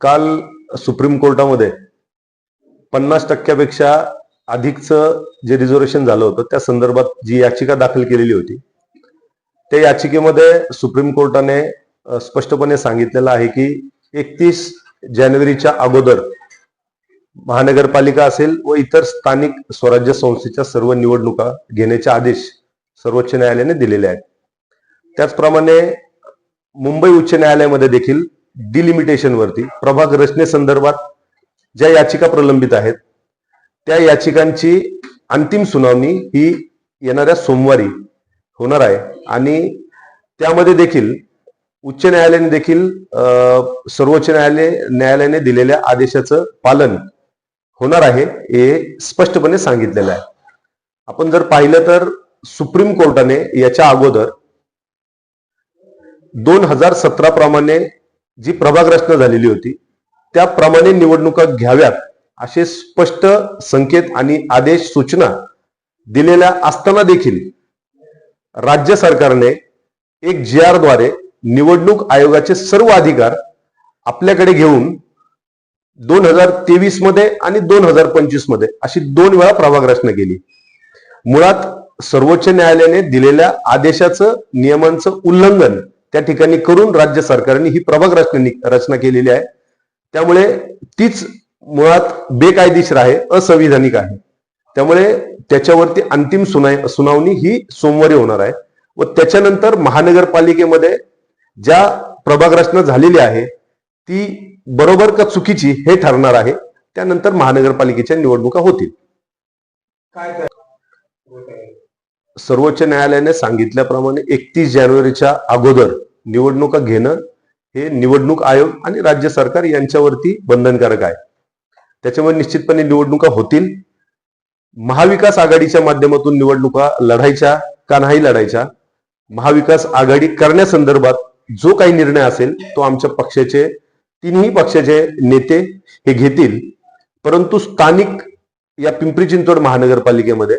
काल सुप्रीम कोर्टामध्ये पन्नास टक्क्यापेक्षा अधिकचं जे रिझर्वेशन झालं होतं त्या संदर्भात जी याचिका दाखल केलेली होती त्या याचिकेमध्ये सुप्रीम कोर्टाने स्पष्टपणे सांगितलेलं आहे की एकतीस जानेवारीच्या अगोदर महानगरपालिका असेल व इतर स्थानिक स्वराज्य संस्थेच्या सर्व निवडणुका घेण्याचे आदेश सर्वोच्च न्यायालयाने दिलेले आहेत. त्याचप्रमाणे मुंबई उच्च न्यायालयामध्ये देखील डिलिमिटेशनवरती प्रभाग रचनेसंदर्भात ज्या याचिका प्रलंबित आहेत त्या याचिकांची अंतिम सुनावणी ही येणाऱ्या सोमवारी होणार आहे. आणि त्यामध्ये देखील उच्च न्यायालयाने देखील अं, सर्वोच्च न्यायालय न्यायालयाने दिलेल्या आदेशाचं पालन होणार आहे हे स्पष्टपणे सांगितलेलं आहे. आपण जर पाहिलं तर सुप्रीम कोर्टाने याच्या अगोदर दोन हजार सतरा प्रमाणे जी प्रभाग रचना झालेली होती त्याप्रमाणे निवडणुका घ्याव्यात असे स्पष्ट संकेत आणि आदेश सूचना दिलेल्या असताना देखील राज्य सरकारने एक जी आरद्वारे निवडणूक आयोगाचे सर्व अधिकार आपल्याकडे घेऊन दोन हजार तेवीसमध्ये आणि दोन हजार पंचवीसमध्ये अशी दोन वेळा प्रभाग रचना केली. मुळात सर्वोच्च न्यायालयाने दिलेल्या आदेशाचं नियमांचं उल्लंघन त्या ठिकाणी करून राज्य सरकारने ही प्रभाग रचना रचना केलेली आहे. त्यामुळे तीच मुळात बेकायदेशीर आहे असंविधानिक आहे. त्यामुळे त्याच्यावरती अंतिम सुनाई सुनावणी ही सोमवारी होणार आहे. व त्याच्यानंतर महानगरपालिकेमध्ये ज्या प्रभाग रचना झालेली आहे ती बरोबर का चुकीची हे ठरणार आहे. त्यानंतर महानगरपालिकेच्या निवडणुका होतील. काय सर्वोच्च न्यायालयाने सांगितल्याप्रमाणे एकतीस जानेवारीच्या अगोदर निवडणुका घेणं हे निवडणूक आयोग आणि राज्य सरकार यांच्यावरती बंधनकारक आहे. त्याच्यामुळे निश्चितपणे निवडणुका होतील. महाविकास आघाडीच्या माध्यमातून निवडणुका लढायच्या का नाही लढायच्या? महाविकास आघाडी करण्यासंदर्भात जो काही निर्णय असेल तो आमच्या पक्षाचे तिन्ही पक्षाचे नेते हे घेतील. परंतु स्थानिक या पिंपरी चिंचवड महानगरपालिकेमध्ये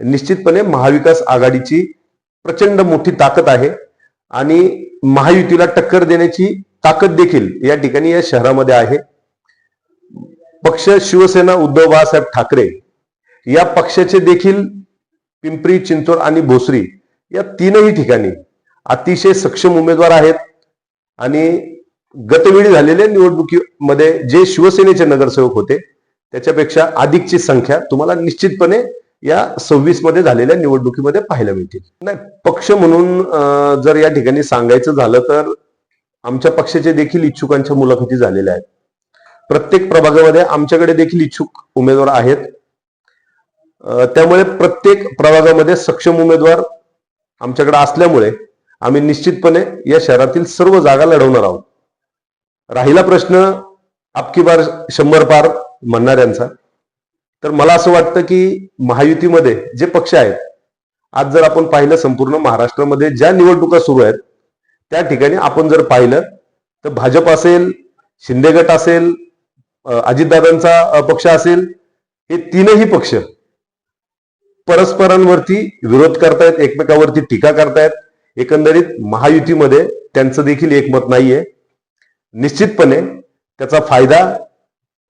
निश्चितपणे महाविकास आघाडीची प्रचंड मोठी ताकद आहे आणि महायुतीला टक्कर देण्याची ताकद देखील या ठिकाणी या शहरामध्ये आहे. पक्ष शिवसेना उद्धव बाळासाहेब ठाकरे या पक्षाचे देखील पिंपरी चिंचवड आणि भोसरी या तीनही ठिकाणी अतिशय सक्षम उमेदवार आहेत आणि गतवेळी झालेल्या निवडणुकीमध्ये जे शिवसेनेचे नगरसेवक होते त्याच्यापेक्षा अधिकची संख्या तुम्हाला निश्चितपणे या सव्वीसमध्ये झालेल्या निवडणुकीमध्ये पाहायला मिळतील. नाही पक्ष म्हणून जर या ठिकाणी सांगायचं झालं तर आमच्या पक्षाचे देखील इच्छुकांच्या मुलाखती झालेल्या आहेत. प्रत्येक प्रभागामध्ये आमच्याकडे देखील इच्छुक उमेदवार आहेत. त्यामुळे प्रत्येक प्रभागामध्ये सक्षम उमेदवार आमच्याकडे असल्यामुळे आम्ही निश्चितपणे या शहरातील सर्व जागा लढवणार आहोत. राहिला प्रश्न आपकी बार शंभर पार म्हणणाऱ्यांचा. तर मला असं वाटतं की महायुतीमध्ये जे पक्ष आहेत आज जर आपण पाहिलं संपूर्ण महाराष्ट्रामध्ये ज्या निवडणुका सुरू आहेत त्या ठिकाणी आपण जर पाहिलं तर भाजप असेल शिंदे गट असेल अजितदादांचा पक्ष असेल हे तीनही पक्ष परस्परांवरती विरोध करतायत एकमेकावरती टीका करतायत. एकंदरीत महायुतीमध्ये त्यांचं देखील एकमत नाहीये. निश्चितपणे त्याचा फायदा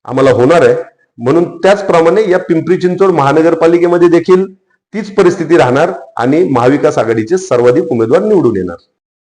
आम्हाला होणार आहे. म्हणून त्याचप्रमाणे या पिंपरी चिंचवड महानगरपालिकेमध्ये देखील तीच परिस्थिती राहणार आणि महाविकास आघाडीचे सर्वाधिक उमेदवार निवडून येणार.